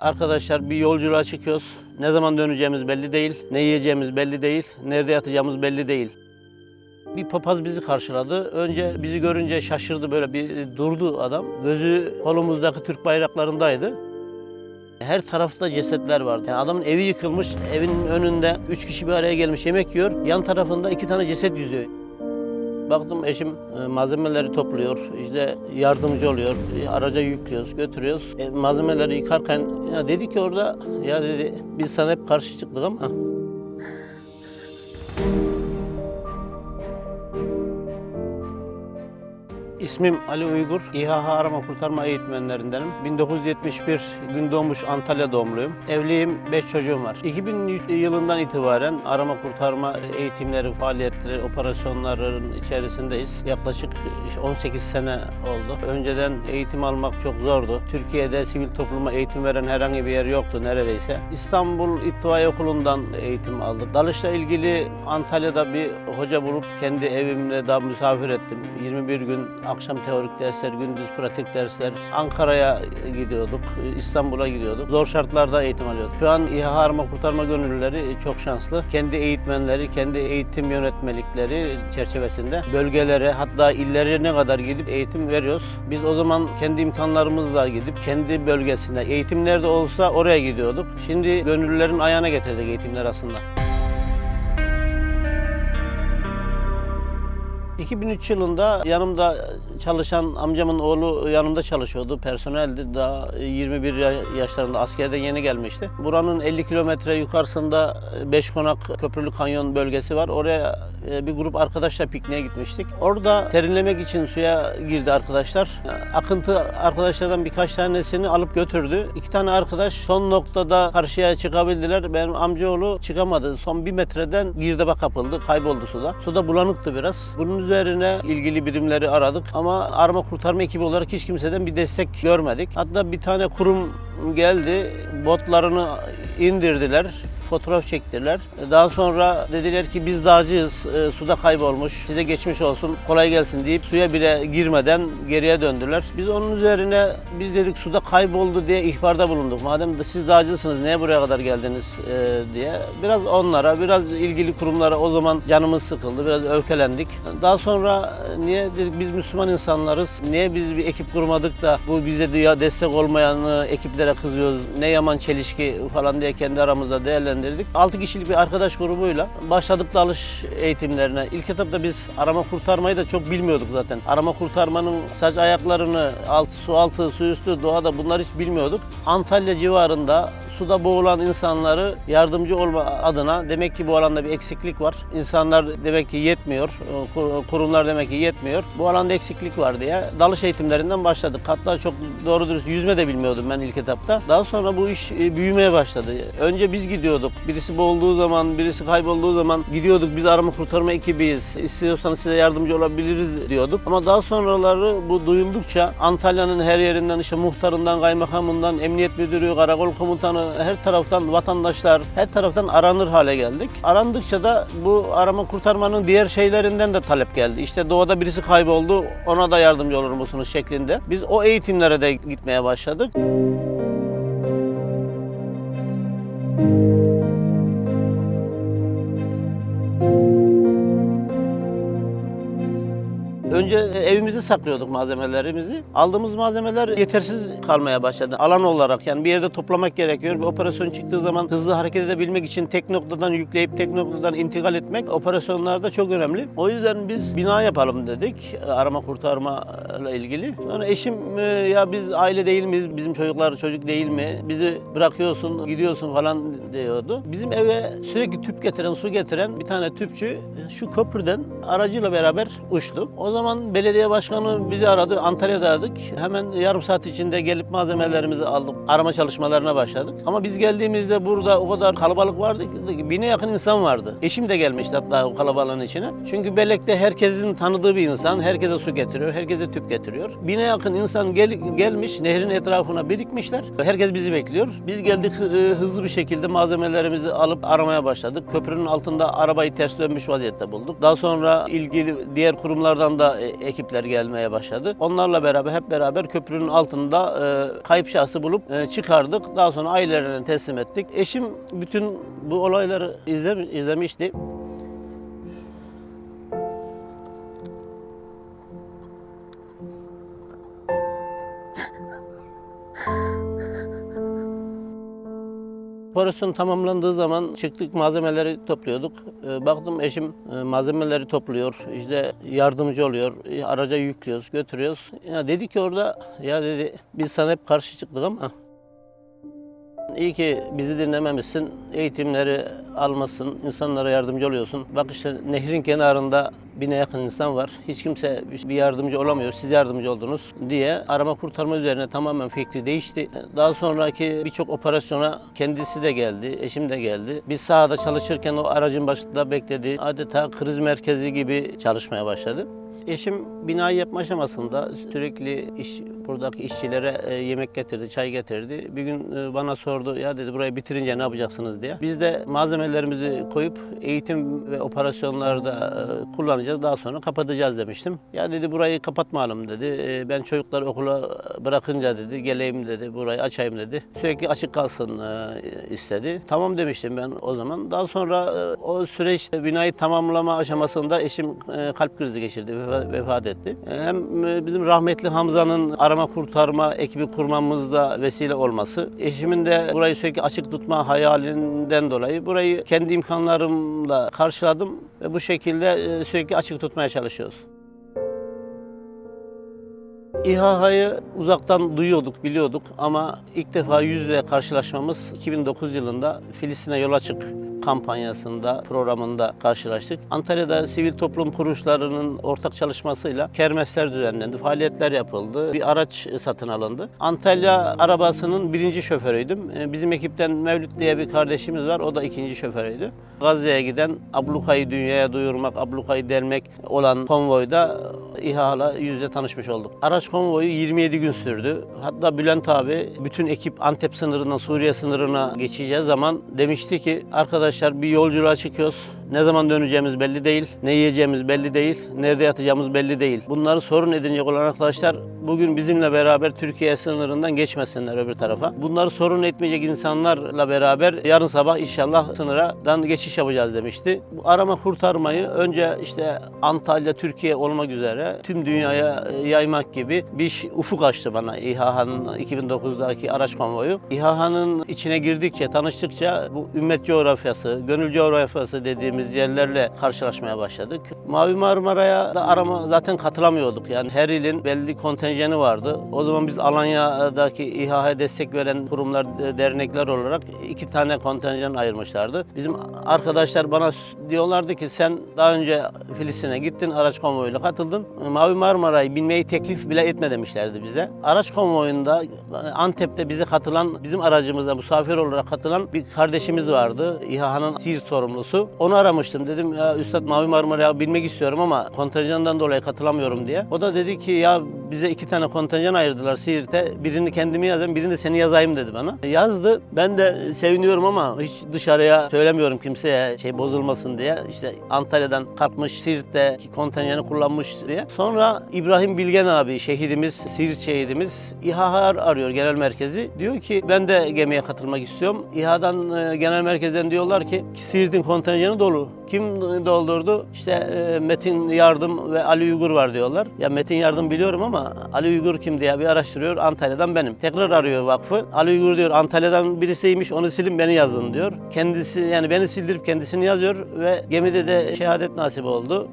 Arkadaşlar bir yolculuğa çıkıyoruz. Ne zaman döneceğimiz belli değil. Ne yiyeceğimiz belli değil. Nerede yatacağımız belli değil. Bir papaz bizi karşıladı. Önce bizi görünce şaşırdı böyle bir durdu adam. Gözü kolumuzdaki Türk bayraklarındaydı. Her tarafta cesetler vardı. Yani adamın evi yıkılmış, evin önünde üç kişi bir araya gelmiş yemek yiyor. Yan tarafında iki tane ceset yüzüyor. Baktım eşim e, malzemeleri topluyor, işte yardımcı oluyor, E, araca yüklüyoruz, götürüyoruz. E, malzemeleri yıkarken ya dedi ki orada, ya dedi biz sana hep karşı çıktık ama İsmim Ali Uygur. İHH Arama Kurtarma Eğitmenlerindenim. 1971 gün doğmuş Antalya doğumluyum. Evliyim, 5 çocuğum var. 2003 yılından itibaren arama kurtarma eğitimleri, faaliyetleri, operasyonların içerisindeyiz. Yaklaşık 18 sene oldu. Önceden eğitim almak çok zordu. Türkiye'de sivil topluma eğitim veren herhangi bir yer yoktu neredeyse. İstanbul İtfaiye Okulu'ndan eğitim aldık. Dalışla ilgili Antalya'da bir hoca bulup kendi evimde daha misafir ettim. 21 gün akşam teorik dersler, gündüz pratik dersler. Ankara'ya gidiyorduk, İstanbul'a gidiyorduk. Zor şartlarda eğitim alıyorduk. Şu an İHA Arama Kurtarma Gönüllüleri çok şanslı. Kendi eğitmenleri, kendi eğitim yönetmelikleri çerçevesinde bölgelere hatta illerine kadar gidip eğitim veriyoruz. Biz o zaman kendi imkanlarımızla gidip kendi bölgesinde eğitim nerede olsa oraya gidiyorduk. Şimdi gönüllülerin ayağına getirdik eğitimler aslında. 2003 yılında yanımda çalışan amcamın oğlu yanımda çalışıyordu. Personeldi. Daha 21 ya- yaşlarında askerden yeni gelmişti. Buranın 50 kilometre yukarısında Beşkonak Köprülü Kanyon bölgesi var. Oraya e, bir grup arkadaşla pikniğe gitmiştik. Orada serinlemek için suya girdi arkadaşlar. Akıntı arkadaşlardan birkaç tanesini alıp götürdü. İki tane arkadaş son noktada karşıya çıkabildiler. Benim amcaoğlu çıkamadı. Son bir metreden girdaba kapıldı. Kayboldu suda. Suda bulanıktı biraz. Bunun üzerine ilgili birimleri aradık ama arama kurtarma ekibi olarak hiç kimseden bir destek görmedik. Hatta bir tane kurum geldi. Botlarını indirdiler fotoğraf çektiler. Daha sonra dediler ki biz dağcıyız, e, suda kaybolmuş, size geçmiş olsun, kolay gelsin deyip suya bile girmeden geriye döndüler. Biz onun üzerine biz dedik suda kayboldu diye ihbarda bulunduk. Madem de siz dağcısınız niye buraya kadar geldiniz e, diye. Biraz onlara, biraz ilgili kurumlara o zaman canımız sıkıldı, biraz öfkelendik. Daha sonra e, niye dedik biz Müslüman insanlarız, niye biz bir ekip kurmadık da bu bize diye destek olmayan e, ekiplere kızıyoruz, ne yaman çelişki falan diye kendi aramızda değerlendirdik. 6 kişilik bir arkadaş grubuyla başladık dalış eğitimlerine. İlk etapta biz arama kurtarmayı da çok bilmiyorduk zaten. Arama kurtarmanın saç ayaklarını, altı, su altı, su üstü, doğada bunları hiç bilmiyorduk. Antalya civarında suda boğulan insanları yardımcı olma adına demek ki bu alanda bir eksiklik var. İnsanlar demek ki yetmiyor, kur- kurumlar demek ki yetmiyor. Bu alanda eksiklik var diye dalış eğitimlerinden başladık. Hatta çok doğru dürüst yüzme de bilmiyordum ben ilk etapta. Daha sonra bu iş e, büyümeye başladı. Önce biz gidiyorduk. Birisi boğulduğu zaman, birisi kaybolduğu zaman gidiyorduk. Biz arama kurtarma ekibiyiz. İstiyorsanız size yardımcı olabiliriz diyorduk. Ama daha sonraları bu duyuldukça Antalya'nın her yerinden işte muhtarından, kaymakamından, emniyet müdürü, karakol komutanı her taraftan vatandaşlar her taraftan aranır hale geldik. Arandıkça da bu arama kurtarmanın diğer şeylerinden de talep geldi. İşte doğada birisi kayboldu ona da yardımcı olur musunuz şeklinde. Biz o eğitimlere de gitmeye başladık. Thank you. Önce evimizi saklıyorduk malzemelerimizi. Aldığımız malzemeler yetersiz kalmaya başladı. Alan olarak yani bir yerde toplamak gerekiyor. Bir operasyon çıktığı zaman hızlı hareket edebilmek için tek noktadan yükleyip tek noktadan intikal etmek operasyonlarda çok önemli. O yüzden biz bina yapalım dedik arama kurtarma ile ilgili. Sonra eşim e, ya biz aile değil miyiz? Bizim çocuklar çocuk değil mi? Bizi bırakıyorsun, gidiyorsun falan diyordu. Bizim eve sürekli tüp getiren, su getiren bir tane tüpçü şu köprüden aracıyla beraber uçtu. O zaman belediye başkanı bizi aradı. Antalya'daydık. Hemen yarım saat içinde gelip malzemelerimizi aldık. Arama çalışmalarına başladık. Ama biz geldiğimizde burada o kadar kalabalık vardı ki bine yakın insan vardı. Eşim de gelmişti hatta o kalabalığın içine. Çünkü Belek'te herkesin tanıdığı bir insan. Herkese su getiriyor, herkese tüp getiriyor. Bine yakın insan gel- gelmiş, nehrin etrafına birikmişler. Herkes bizi bekliyor. Biz geldik hı- hızlı bir şekilde malzemelerimizi alıp aramaya başladık. Köprünün altında arabayı ters dönmüş vaziyette bulduk. Daha sonra ilgili diğer kurumlardan da ekipler gelmeye başladı. Onlarla beraber hep beraber köprünün altında e, kayıp şahsı bulup e, çıkardık. Daha sonra ailelerine teslim ettik. Eşim bütün bu olayları izle, izlemişti. Operasyon tamamlandığı zaman çıktık malzemeleri topluyorduk. Ee, baktım eşim e, malzemeleri topluyor, işte yardımcı oluyor, e, araca yüklüyoruz, götürüyoruz. Ya dedi ki orada, ya dedi biz sana hep karşı çıktık ama İyi ki bizi dinlememişsin, eğitimleri almasın, insanlara yardımcı oluyorsun. Bak işte nehrin kenarında bine yakın insan var. Hiç kimse bir yardımcı olamıyor, siz yardımcı oldunuz diye arama kurtarma üzerine tamamen fikri değişti. Daha sonraki birçok operasyona kendisi de geldi, eşim de geldi. Biz sahada çalışırken o aracın başında bekledi. Adeta kriz merkezi gibi çalışmaya başladı. Eşim binayı yapma aşamasında sürekli iş, buradaki işçilere e, yemek getirdi, çay getirdi. Bir gün e, bana sordu, ya dedi burayı bitirince ne yapacaksınız diye. Biz de malzemelerimizi koyup eğitim ve operasyonlarda e, kullanacağız, daha sonra kapatacağız demiştim. Ya dedi burayı kapatmayalım dedi. Ben çocukları okula bırakınca dedi, geleyim dedi, burayı açayım dedi. Sürekli açık kalsın istedi. Tamam demiştim ben o zaman. Daha sonra o süreçte binayı tamamlama aşamasında eşim kalp krizi geçirdi, vefa- vefat etti. Hem e, bizim rahmetli Hamza'nın arama kurtarma ekibi kurmamızda vesile olması, eşimin de burayı sürekli açık tutma hayalinden dolayı burayı kendi imkanlarımla karşıladım ve bu şekilde e, sürekli açık tutmaya çalışıyoruz. İHA'yı uzaktan duyuyorduk, biliyorduk ama ilk defa yüz yüze karşılaşmamız 2009 yılında Filistin'e yol açık kampanyasında, programında karşılaştık. Antalya'da sivil toplum kuruluşlarının ortak çalışmasıyla kermesler düzenlendi, faaliyetler yapıldı, bir araç satın alındı. Antalya arabasının birinci şoförüydüm. Ee, Bizim ekipten Mevlüt diye bir kardeşimiz var, o da ikinci şoförüydü. Gazze'ye giden ablukayı dünyaya duyurmak, ablukayı delmek olan konvoyda İHA'la yüz yüze tanışmış olduk. Araç konvoyu 27 gün sürdü. Hatta Bülent abi bütün ekip Antep sınırından Suriye sınırına geçeceği zaman demişti ki arkadaşlar bir yolculuğa çıkıyoruz. Ne zaman döneceğimiz belli değil, ne yiyeceğimiz belli değil, nerede yatacağımız belli değil. Bunları sorun edinecek olan arkadaşlar bugün bizimle beraber Türkiye sınırından geçmesinler öbür tarafa. Bunları sorun etmeyecek insanlarla beraber yarın sabah inşallah sınırdan geçiş yapacağız demişti. Bu arama kurtarmayı önce işte Antalya, Türkiye olmak üzere tüm dünyaya e, yaymak gibi bir ufuk açtı bana İHA'nın 2009'daki araç konvoyu. İHA'nın içine girdikçe, tanıştıkça bu ümmet coğrafyası, gönül coğrafyası dediğimiz yerlerle karşılaşmaya başladık. Mavi Marmara'ya da arama zaten katılamıyorduk. Yani her ilin belli kontenjanı vardı. O zaman biz Alanya'daki İHA'ya destek veren kurumlar, e, dernekler olarak iki tane kontenjan ayırmışlardı. Bizim arkadaşlar bana diyorlardı ki sen daha önce Filistin'e gittin, araç konvoyuyla katıldın. Mavi Marmara'yı binmeyi teklif bile etme demişlerdi bize. Araç konvoyunda e, Antep'te bize katılan, bizim aracımızda misafir olarak katılan bir kardeşimiz vardı. İHA'nın Siirt sorumlusu. Onu aramıştım. Dedim ya Üstad Mavi Marmara'ya binmek istiyorum ama kontenjandan dolayı katılamıyorum diye. O da dedi ki ya bize iki tane kontenjan ayırdılar Siirt'e. Birini kendimi yazayım, birini de seni yazayım dedi bana. Yazdı. Ben de seviniyorum ama hiç dışarıya söylemiyorum kimseye şey bozulmasın diye. İşte Antalya'dan kalkmış Siirt'teki kontenjanı kullanmış diye. Sonra İbrahim Bilgen abi şehidimiz, Siirt şehidimiz İHA arıyor genel merkezi. Diyor ki ben de gemiye katılmak istiyorum. İHA'dan e, genel merkezden diyorlar ki Siirt'in kontenjanı dolu. Kim doldurdu? İşte e, Metin Yardım ve Ali Uygur var diyorlar. Ya Metin Yardım biliyorum ama Ali Uygur kim diye bir araştırıyor. Antalya'dan benim. Tekrar arıyor vakfı. Ali Uygur diyor Antalya'dan birisiymiş onu silin beni yazın diyor. Kendisi yani beni sildirip kendisini yazıyor ve gemide de şehadet nasip oldu.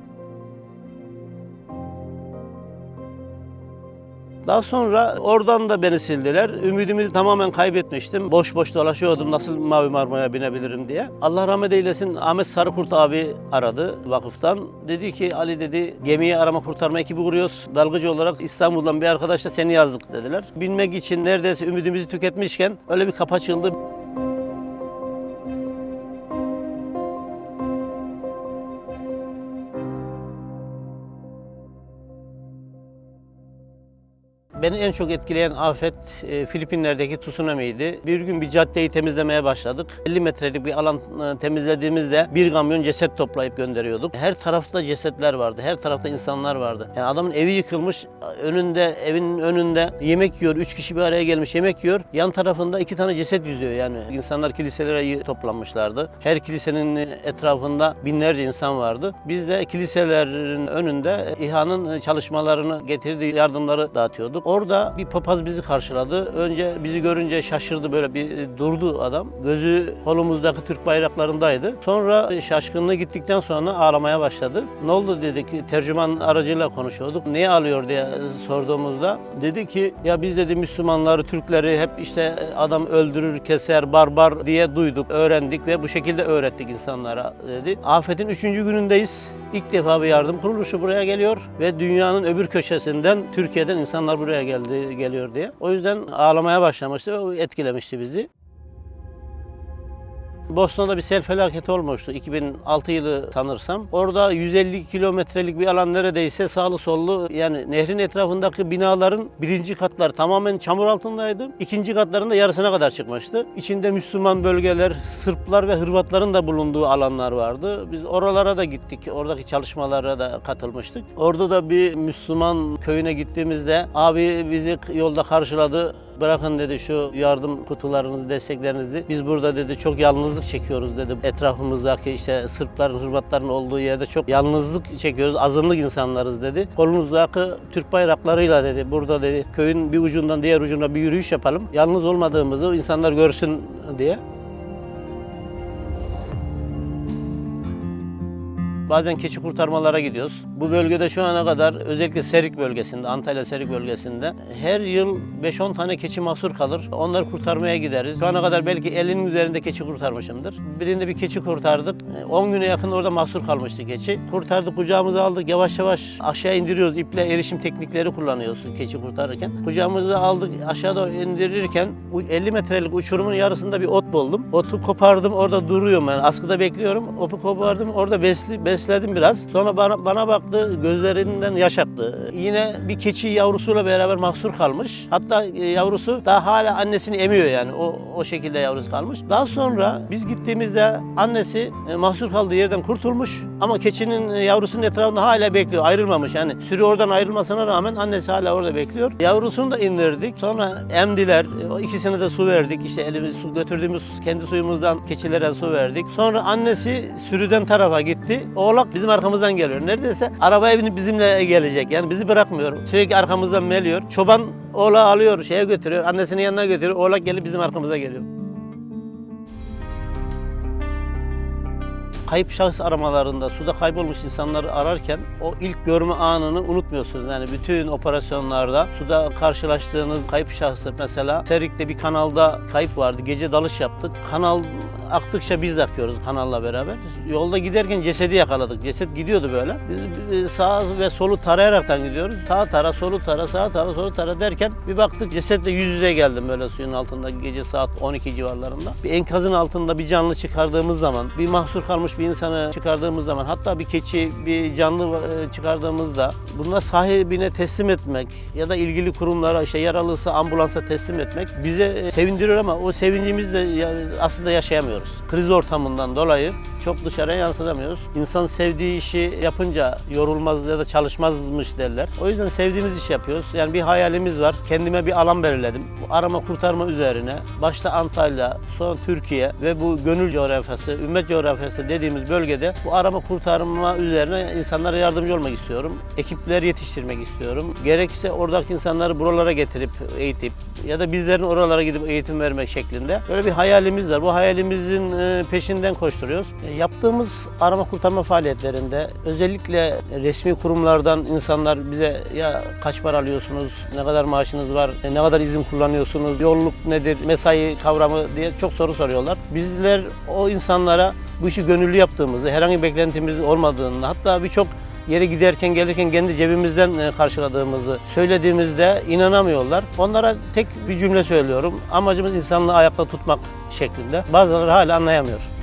Daha sonra oradan da beni sildiler. Ümidimi tamamen kaybetmiştim. Boş boş dolaşıyordum nasıl Mavi Marmara'ya binebilirim diye. Allah rahmet eylesin Ahmet Sarıkurt abi aradı vakıftan. Dedi ki Ali dedi gemiye arama kurtarma ekibi kuruyoruz. Dalgıcı olarak İstanbul'dan bir arkadaşla seni yazdık dediler. Binmek için neredeyse ümidimizi tüketmişken öyle bir kapı açıldı. Beni en çok etkileyen afet e, Filipinler'deki tsunami'ydi. Bir gün bir caddeyi temizlemeye başladık. 50 metrelik bir alan e, temizlediğimizde bir kamyon ceset toplayıp gönderiyorduk. Her tarafta cesetler vardı, her tarafta insanlar vardı. Yani adamın evi yıkılmış, önünde, evinin önünde yemek yiyor, üç kişi bir araya gelmiş yemek yiyor. Yan tarafında iki tane ceset yüzüyor yani. İnsanlar kiliselere toplanmışlardı. Her kilisenin etrafında binlerce insan vardı. Biz de kiliselerin önünde İHA'nın çalışmalarını getirdiği yardımları dağıtıyorduk. Orada bir papaz bizi karşıladı. Önce bizi görünce şaşırdı böyle bir durdu adam. Gözü kolumuzdaki Türk bayraklarındaydı. Sonra şaşkınlığı gittikten sonra ağlamaya başladı. Ne oldu dedik. Tercüman aracıyla konuşuyorduk. Niye ağlıyor diye sorduğumuzda dedi ki ya biz dedi Müslümanları, Türkleri hep işte adam öldürür, keser, barbar diye duyduk, öğrendik ve bu şekilde öğrettik insanlara dedi. Afetin üçüncü günündeyiz. İlk defa bir yardım kuruluşu buraya geliyor ve dünyanın öbür köşesinden, Türkiye'den insanlar buraya geldi geliyor diye. O yüzden ağlamaya başlamıştı ve etkilemişti bizi. Bosna'da bir sel felaketi olmuştu 2006 yılı sanırsam. Orada 150 kilometrelik bir alan neredeyse sağlı sollu yani nehrin etrafındaki binaların birinci katlar tamamen çamur altındaydı. İkinci katların da yarısına kadar çıkmıştı. İçinde Müslüman bölgeler, Sırplar ve Hırvatların da bulunduğu alanlar vardı. Biz oralara da gittik. Oradaki çalışmalara da katılmıştık. Orada da bir Müslüman köyüne gittiğimizde abi bizi yolda karşıladı. Bırakın dedi şu yardım kutularınızı, desteklerinizi. Biz burada dedi çok yalnızlık çekiyoruz dedi. Etrafımızdaki işte Sırpların, Hırvatların olduğu yerde çok yalnızlık çekiyoruz. Azınlık insanlarız dedi. Kolunuzdaki Türk bayraklarıyla dedi. Burada dedi köyün bir ucundan diğer ucuna bir yürüyüş yapalım. Yalnız olmadığımızı insanlar görsün diye. Bazen keçi kurtarmalara gidiyoruz. Bu bölgede şu ana kadar özellikle Serik bölgesinde, Antalya Serik bölgesinde her yıl 5-10 tane keçi mahsur kalır. Onları kurtarmaya gideriz. Şu ana kadar belki 50'nin üzerinde keçi kurtarmışımdır. Birinde bir keçi kurtardık. 10 güne yakın orada mahsur kalmıştı keçi. Kurtardık, kucağımıza aldık. Yavaş yavaş aşağı indiriyoruz. İple erişim teknikleri kullanıyoruz keçi kurtarırken. Kucağımıza aldık, aşağı doğru indirirken 50 metrelik uçurumun yarısında bir ot buldum. Otu kopardım, orada duruyorum yani. Askıda bekliyorum. Otu kopardım, orada besli, besledim biraz. Sonra bana, bana baktı, gözlerinden yaş aktı. Yine bir keçi yavrusuyla beraber mahsur kalmış. Hatta e, yavrusu daha hala annesini emiyor yani. O, o şekilde yavrusu kalmış. Daha sonra biz gittiğimizde annesi e, mahsur kaldığı yerden kurtulmuş. Ama keçinin e, yavrusunun etrafında hala bekliyor. Ayrılmamış yani. Sürü oradan ayrılmasına rağmen annesi hala orada bekliyor. Yavrusunu da indirdik. Sonra emdiler. O ikisine de su verdik. İşte elimiz su götürdüğümüz kendi suyumuzdan keçilere su verdik. Sonra annesi sürüden tarafa gitti. Oğlak bizim arkamızdan geliyor. Neredeyse arabaya binip bizimle gelecek. Yani bizi bırakmıyor. Sürekli arkamızdan meliyor. Çoban oğlağı alıyor, şeye götürüyor. Annesinin yanına götürüyor. Oğlak gelip bizim arkamıza geliyor. kayıp şahıs aramalarında suda kaybolmuş insanları ararken o ilk görme anını unutmuyorsunuz. Yani bütün operasyonlarda suda karşılaştığınız kayıp şahsı mesela Serik'te bir kanalda kayıp vardı. Gece dalış yaptık. Kanal aktıkça biz de akıyoruz kanalla beraber. Yolda giderken cesedi yakaladık. Ceset gidiyordu böyle. Biz, sağ ve solu tarayaraktan gidiyoruz. Sağ tara, solu tara, sağ tara, solu tara derken bir baktık cesetle yüz yüze geldim böyle suyun altında gece saat 12 civarlarında. Bir enkazın altında bir canlı çıkardığımız zaman, bir mahsur kalmış bir insanı çıkardığımız zaman, hatta bir keçi, bir canlı e, çıkardığımızda bunlar sahibine teslim etmek ya da ilgili kurumlara işte yaralısı ambulansa teslim etmek bize e, sevindiriyor ama o sevincimizi de aslında yaşayamıyoruz. Kriz ortamından dolayı çok dışarıya yansıtamıyoruz. İnsan sevdiği işi yapınca yorulmaz ya da çalışmazmış derler. O yüzden sevdiğimiz iş yapıyoruz. Yani bir hayalimiz var. Kendime bir alan belirledim. Bu arama kurtarma üzerine başta Antalya, sonra Türkiye ve bu gönül coğrafyası, ümmet coğrafyası dediğimiz bölgede bu arama kurtarma üzerine insanlara yardımcı olmak istiyorum. Ekipler yetiştirmek istiyorum. Gerekirse oradaki insanları buralara getirip eğitip ya da bizlerin oralara gidip eğitim vermek şeklinde böyle bir hayalimiz var. Bu hayalimizin e, peşinden koşturuyoruz. E, Yaptığımız arama kurtarma faaliyetlerinde özellikle resmi kurumlardan insanlar bize ya kaç para alıyorsunuz, ne kadar maaşınız var, e, ne kadar izin kullanıyorsunuz, yolluk nedir, mesai kavramı diye çok soru soruyorlar. Bizler o insanlara bu işi gönüllü yaptığımızı, herhangi beklentimiz olmadığını, hatta birçok yere giderken gelirken kendi cebimizden e, karşıladığımızı söylediğimizde inanamıyorlar. Onlara tek bir cümle söylüyorum. Amacımız insanlığı ayakta tutmak şeklinde. Bazıları hala anlayamıyor.